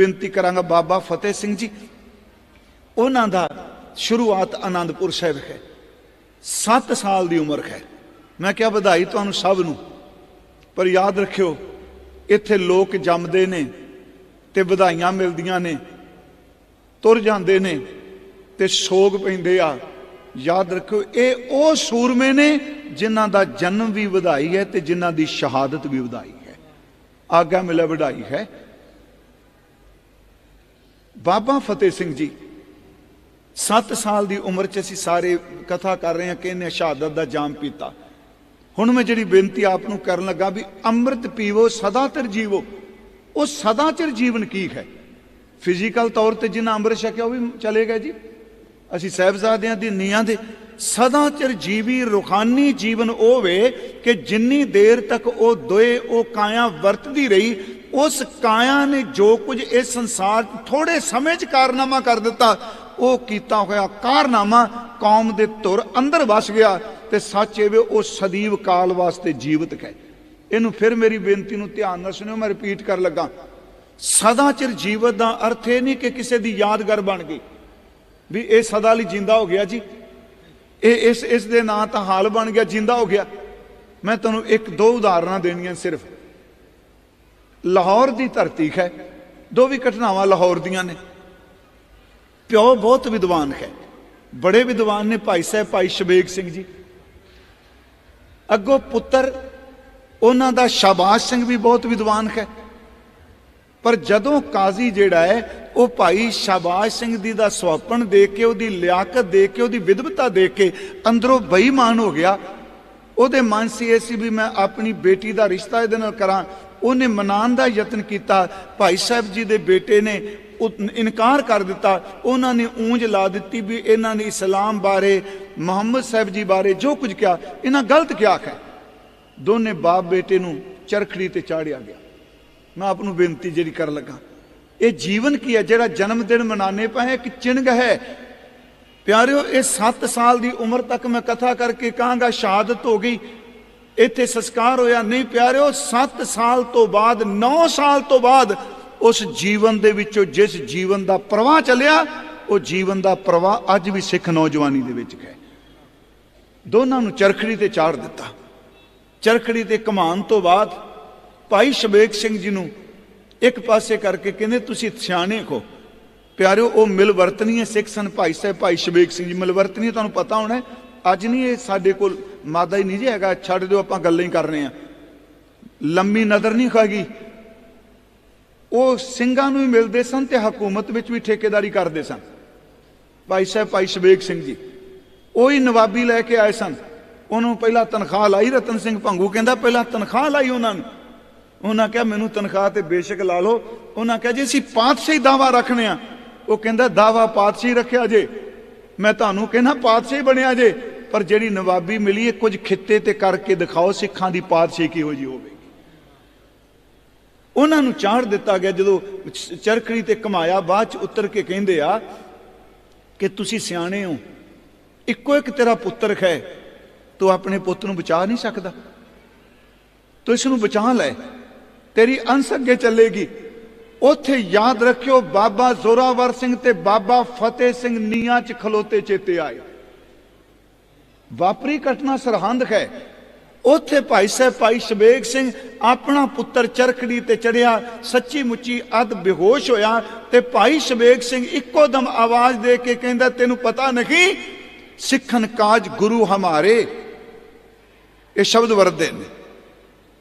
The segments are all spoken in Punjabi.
ਬੇਨਤੀ ਕਰਾਂਗਾ ਬਾਬਾ ਫਤਿਹ ਸਿੰਘ ਜੀ। ਉਹਨਾਂ ਦਾ ਸ਼ੁਰੂਆਤ ਆਨੰਦਪੁਰ ਸਾਹਿਬ ਹੈ। 7 ਸਾਲ ਦੀ ਉਮਰ ਹੈ। ਮੈਂ ਕਿਹਾ ਵਧਾਈ ਤੁਹਾਨੂੰ ਸਭ ਨੂੰ। ਪਰ ਯਾਦ ਰੱਖਿਓ, ਇੱਥੇ ਲੋਕ ਜੰਮਦੇ ਨੇ ਤੇ ਵਧਾਈਆਂ ਮਿਲਦੀਆਂ ਨੇ। ਤੁਰ ਜਾਂਦੇ ਨੇ ਤੇ ਸੋਗ ਪੈਂਦੇ ਆ। ਯਾਦ ਰੱਖਿਓ, ਇਹ ਉਹ ਸੂਰਮੇ ਨੇ ਜਿਨ੍ਹਾਂ ਦਾ ਜਨਮ ਵੀ ਵਧਾਈ ਹੈ ਤੇ ਜਿਨ੍ਹਾਂ ਦੀ ਸ਼ਹਾਦਤ ਵੀ ਵਧਾਈ ਹੈ। ਆਗਾ ਮਿਲੇ ਵਧਾਈ ਹੈ। ਬਾਬਾ ਫਤਿਹ ਸਿੰਘ ਜੀ 7 ਸਾਲ ਦੀ ਉਮਰ 'ਚ ਅਸੀਂ ਸਾਰੇ ਕਥਾ ਕਰ ਰਹੇ ਹਾਂ ਕਿ ਇਹਨੇ ਸ਼ਹਾਦਤ ਦਾ ਜਾਮ ਪੀਤਾ। ਹੁਣ ਮੈਂ ਜਿਹੜੀ ਬੇਨਤੀ ਆਪ ਨੂੰ ਕਰਨ ਲੱਗਾ ਵੀ ਅੰਮ੍ਰਿਤ ਪੀਵੋ ਸਦਾ ਚਿਰ ਜੀਵੋ। ਉਹ ਸਦਾ ਚਿਰ ਜੀਵਨ ਕੀ ਹੈ? ਫਿਜ਼ੀਕਲ ਤੌਰ ਤੇ ਜਿਨ੍ਹਾਂ ਅੰਮ੍ਰਿਤ ਛਕਿਆ ਉਹ ਵੀ ਚਲੇ ਗਏ ਜੀ। ਅਸੀਂ ਸਹਿਬਜ਼ਾਦਿਆਂ ਦੀ ਨੀਆਂ ਦੇ ਸਦਾ ਚਿਰ ਜੀਵੀ ਰੁਖਾਨੀ ਜੀਵਨ ਉਹ ਵੇ ਕਿ ਜਿੰਨੀ ਦੇਰ ਤੱਕ ਉਹ ਦੋਏ, ਉਹ ਕਾਇਆ ਵਰਤਦੀ ਰਹੀ ਉਸ ਕਾਇਆ ਨੇ ਜੋ ਕੁਝ ਇਸ ਸੰਸਾਰ 'ਚ ਥੋੜੇ ਸਮੇਂ 'ਚ ਕਾਰਨਾਮਾ ਕਰ ਦਿੱਤਾ, ਉਹ ਕੀਤਾ ਹੋਇਆ ਕਾਰਨਾਮਾ ਕੌਮ ਦੇ ਧੁਰ ਅੰਦਰ ਵਸ ਗਿਆ ਤੇ ਸੱਚ ਇਹ ਵੇ ਉਹ ਸਦੀਵ ਕਾਲ ਵਾਸਤੇ ਜੀਵਤ ਹੈ। ਇਹਨੂੰ ਫਿਰ ਮੇਰੀ ਬੇਨਤੀ ਨੂੰ ਧਿਆਨ ਨਾਲ ਸੁਣਿਓ, ਮੈਂ ਰਿਪੀਟ ਕਰਨ ਲੱਗਾ। ਸਦਾ ਚਿਰ ਜੀਵਤ ਦਾ ਅਰਥ ਇਹ ਨਹੀਂ ਕਿ ਕਿਸੇ ਦੀ ਯਾਦਗਾਰ ਬਣ ਗਈ। ਵੀ ਇਹ ਸਦਾ ਲਈ ਜਿੰਦਾ ਹੋ ਗਿਆ ਜੀ। ਇਹ ਇਸ ਇਸ ਦੇ ਨਾਂ ਤਾਂ ਹਾਲ ਬਣ ਗਿਆ, ਜਿੰਦਾ ਹੋ ਗਿਆ। ਮੈਂ ਤੁਹਾਨੂੰ ਇੱਕ ਦੋ ਉਦਾਹਰਨਾਂ ਦੇਣੀਆਂ ਸਿਰਫ। ਲਾਹੌਰ ਦੀ ਧਰਤੀ ਹੈ। ਦੋ ਵੀ ਘਟਨਾਵਾਂ ਲਾਹੌਰ ਦੀਆਂ ਨੇ। ਪਿਓ ਬਹੁਤ ਵਿਦਵਾਨ ਹੈ। ਬੜੇ ਵਿਦਵਾਨ ਨੇ ਭਾਈ ਸਾਹਿਬ, ਭਾਈ ਸ਼ਬੇਗ ਸਿੰਘ ਜੀ। ਅੱਗੋਂ ਪੁੱਤਰ, ਉਹਨਾਂ ਦਾ ਸ਼ਾਬਾਸ਼ ਸਿੰਘ ਵੀ ਬਹੁਤ ਵਿਦਵਾਨ ਹੈ। ਪਰ ਜਦੋਂ ਕਾਜ਼ੀ ਜਿਹੜਾ ਹੈ, ਉਹ ਭਾਈ ਸ਼ਾਬਾਸ਼ ਸਿੰਘ ਦੀ ਦਾ ਸਵਾਪਣ ਦੇ ਕੇ, ਉਹਦੀ ਲਿਆਕਤ ਦੇ ਕੇ, ਉਹਦੀ ਵਿਦਵਤਾ ਦੇ ਕੇ ਅੰਦਰੋਂ ਬੇਈਮਾਨ ਹੋ ਗਿਆ। ਉਹਦੇ ਮਨ ਸੀ ਇਹ ਸੀ ਵੀ ਮੈਂ ਆਪਣੀ ਬੇਟੀ ਦਾ ਰਿਸ਼ਤਾ ਇਹਦੇ ਨਾਲ ਕਰਾਂ। ਉਹਨੇ ਮਨਾਉਣ ਦਾ ਯਤਨ ਕੀਤਾ। ਭਾਈ ਸਾਹਿਬ ਜੀ ਦੇ ਬੇਟੇ ਨੇ ਇਨਕਾਰ ਕਰ ਦਿੱਤਾ। ਉਹਨਾਂ ਨੇ ਉਂਝ ਲਾ ਦਿੱਤੀ ਵੀ ਇਹਨਾਂ ਨੇ ਇਸਲਾਮ ਬਾਰੇ, ਮੁਹੰਮਦ ਸਾਹਿਬ ਜੀ ਬਾਰੇ ਜੋ ਕੁਝ ਕਿਹਾ, ਇਹਨਾਂ ਗਲਤ ਕਿਹਾ ਹੈ। ਦੋਨੇ ਬਾਪ ਬੇਟੇ ਨੂੰ ਚਰਖੜੀ ਤੇ ਚਾੜਿਆ ਗਿਆ। ਮੈਂ ਆਪ ਨੂੰ ਬੇਨਤੀ ਜਿਹੜੀ ਕਰਨ ਲੱਗਾ। ਇਹ ਜੀਵਨ ਕੀ ਹੈ? ਜਿਹੜਾ ਜਨਮ ਦਿਨ ਮਨਾਣੇ ਪਏ ਇੱਕ ਚਿੰਗ ਹੈ? ਪਿਆਰਿਓ, ਇਹ 7 ਸਾਲ ਦੀ ਉਮਰ ਤੱਕ ਮੈਂ ਕਥਾ ਕਰਕੇ ਕਹਾਂਗਾ, ਸ਼ਹਾਦਤ ਹੋ ਗਈ। ਇੱਥੇ ਸੰਸਕਾਰ ਹੋਇਆ ਨਹੀਂ ਪਿਆਰਿਓ 7 ਸਾਲ ਤੋਂ ਬਾਅਦ 9 ਸਾਲ ਤੋਂ ਬਾਅਦ ਉਸ ਜੀਵਨ ਦੇ ਵਿੱਚੋਂ ਜਿਸ ਜੀਵਨ ਦਾ ਪ੍ਰਵਾਹ ਚੱਲਿਆ ਉਹ ਜੀਵਨ ਦਾ ਪ੍ਰਵਾਹ ਅੱਜ ਵੀ ਸਿੱਖ ਨੌਜਵਾਨੀ ਦੇ ਵਿੱਚ ਹੈ। ਦੋਨਾਂ ਨੂੰ ਚਰਖੜੀ ਤੇ ਚਾੜ ਦਿੱਤਾ। ਚਰਖੜੀ ਤੇ ਕਮਾਨ ਤੋਂ ਬਾਅਦ ਭਾਈ ਸ਼ਬੇਕ ਸਿੰਘ ਜੀ ਨੂੰ ਇੱਕ ਪਾਸੇ ਕਰਕੇ ਕਹਿੰਦੇ ਤੁਸੀਂ ਸਿਆਣੇ ਕੋ। ਪਿਆਰਿਓ ਉਹ ਮਿਲਵਰਤਨੀ ਹੈ ਸਿੱਖ ਸਨ ਭਾਈ ਸਾਹਿਬ ਭਾਈ ਸ਼ਬੇਕ ਸਿੰਘ ਜੀ ਮਿਲਵਰਤਨੀ ਹੈ, ਤੁਹਾਨੂੰ ਪਤਾ ਹੋਣਾ ਅੱਜ ਨਹੀਂ ਇਹ ਸਾਡੇ ਕੋਲ ਮਾਦਾ ਹੀ ਨਹੀਂ ਜੀ ਹੈਗਾ, ਛੱਡ ਦਿਓ, ਆਪਾਂ ਗੱਲਾਂ ਹੀ ਕਰ ਰਹੇ ਆ ਲੰਮੀ ਨਜ਼ਰ ਨਹੀਂ ਖਾਗੀ। ਉਹ ਸਿੰਘਾਂ ਨੂੰ ਹੀ ਮਿਲਦੇ ਸਨ ਤੇ ਹਕੂਮਤ ਵਿੱਚ ਵੀ ਠੇਕੇਦਾਰੀ ਕਰਦੇ ਸਨ। ਭਾਈ ਸਾਹਿਬ, ਭਾਈ ਸ਼ਬੇਕ ਸਿੰਘ ਜੀ, ਉਹ ਹੀ ਨਵਾਬੀ ਲੈ ਕੇ ਆਏ ਸਨ। ਉਹਨੂੰ ਪਹਿਲਾਂ ਤਨਖਾਹ ਲਾਈ ਰਤਨ ਸਿੰਘ ਭੰਗੂ, ਕਹਿੰਦਾ ਪਹਿਲਾਂ ਤਨਖਾਹ ਲਾਈ ਉਹਨਾਂ ਨੂੰ। ਉਹਨਾਂ ਕਿਹਾ, ਮੈਨੂੰ ਤਨਖਾਹ ਤੇ ਬੇਸ਼ੱਕ ਲਾ ਲਓ। ਉਹਨਾਂ ਕਿਹਾ, ਜੀ ਅਸੀਂ ਪਾਤਸ਼ਾਹੀ ਦਾਵਾ ਰੱਖਨੇ ਆ। ਉਹ ਕਹਿੰਦਾ, ਦਾਵਾ ਪਾਤਸ਼ਾਹੀ ਰੱਖਿਆ ਜੇ, ਮੈਂ ਤੁਹਾਨੂੰ ਕਹਿੰਦਾ ਪਾਤਸ਼ਾਹੀ ਬਣਿਆ ਜੇ। ਪਰ ਜਿਹੜੀ ਨਵਾਬੀ ਮਿਲੀ ਹੈ, ਕੁਝ ਖਿੱਤੇ ਤੇ ਕਰਕੇ ਦਿਖਾਓ, ਸਿੱਖਾਂ ਦੀ ਪਾਤਸ਼ਾਹੀ ਕਿਹੋ ਜੀ ਹੋਵੇਗੀ। ਉਹਨਾਂ ਨੂੰ ਚਾੜ ਦਿੱਤਾ ਗਿਆ, ਜਦੋਂ ਚਰਖੜੀ ਤੇ ਕਮਾਇਆ ਬਾਅਦ ਚ ਉਤਰ ਕੇ ਕਹਿੰਦੇ ਆ ਕਿ ਤੁਸੀਂ ਸਿਆਣੇ ਹੋ। ਇੱਕੋ ਇੱਕ ਤੇਰਾ ਪੁੱਤਰ ਹੈ, ਤੂੰ ਆਪਣੇ ਪੁੱਤ ਨੂੰ ਬਚਾ ਨਹੀਂ ਸਕਦਾ। ਤੂੰ ਇਸ ਨੂੰ ਬਚਾ ਲੈ। ਤੇਰੀ ਅੰਸ ਅੱਗੇ ਚੱਲੇਗੀ। ਉੱਥੇ ਯਾਦ ਰੱਖਿਓ, ਬਾਬਾ ਜ਼ੋਰਾਵਰ ਸਿੰਘ ਤੇ ਬਾਬਾ ਫਤਿਹ ਸਿੰਘ ਨੀਆਂ 'ਚ ਖਲੋਤੇ ਚੇਤੇ ਆਏ। ਵਾਪਰੀ ਘਟਨਾ ਸਰਹੰਦ ਹੈ। ਉੱਥੇ ਭਾਈ ਸਾਹਿਬ ਭਾਈ ਸ਼ਬੇਗ ਸਿੰਘ ਆਪਣਾ ਪੁੱਤਰ ਚਰਖੜੀ ਤੇ ਚੜਿਆ ਸੱਚੀ ਮੁੱਚੀ ਅੱਧ ਬੇਹੋਸ਼ ਹੋਇਆ ਤੇ ਭਾਈ ਸ਼ਬੇਗ ਸਿੰਘ ਇੱਕੋ ਦਮ ਆਵਾਜ਼ ਦੇ ਕੇ ਕਹਿੰਦਾ, ਤੈਨੂੰ ਪਤਾ ਨਹੀਂ, ਸਿੱਖਨ ਕਾਜ ਗੁਰੂ ਹਮਾਰੇ। ਇਹ ਸ਼ਬਦ ਵਰਦੇ ਨੇ।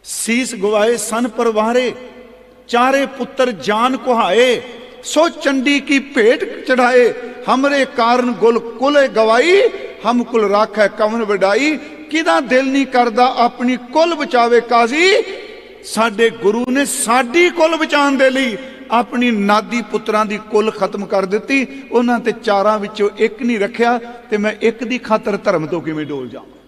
ਸੀਸ ਗਵਾਏ ਸਨ ਪਰਵਾਰੇ, ਚਾਰੇ ਪੁੱਤਰ ਜਾਨ ਕੁਹਾਏ, ਸੋ ਚੰਡੀ ਕੀ ਭੇਟ ਚੜਾਏ, ਹਮਰੇ ਕਾਰਨ ਗੁਲ ਕੁਲੇ ਗਵਾਈ ਹਮ ਕੁਲ ਹੈ ਕਵਨ ਵਡਾਈ ਕਿਦਾ ਦਿਲ ਨਹੀਂ ਕਰਦਾ ਆਪਣੀ ਕੁੱਲ ਬਚਾਵੇ ਕਾਜ਼ੀ? ਸਾਡੇ ਗੁਰੂ ਨੇ ਸਾਡੀ ਕੁੱਲ ਬਚਾਉਣ ਦੇ ਲਈ ਆਪਣੀ ਨਾਦੀ ਪੁੱਤਰਾਂ ਦੀ ਕੁੱਲ ਖਤਮ ਕਰ ਦਿੱਤੀ, ਉਹਨਾਂ ਤੇ ਚਾਰਾਂ ਵਿੱਚੋਂ ਇੱਕ ਨਹੀਂ ਰੱਖਿਆ, ਤੇ ਮੈਂ ਇੱਕ ਦੀ ਖਾਤਰ ਧਰਮ ਤੋਂ ਕਿਵੇਂ ਡੋਲ ਜਾਵਾਂ?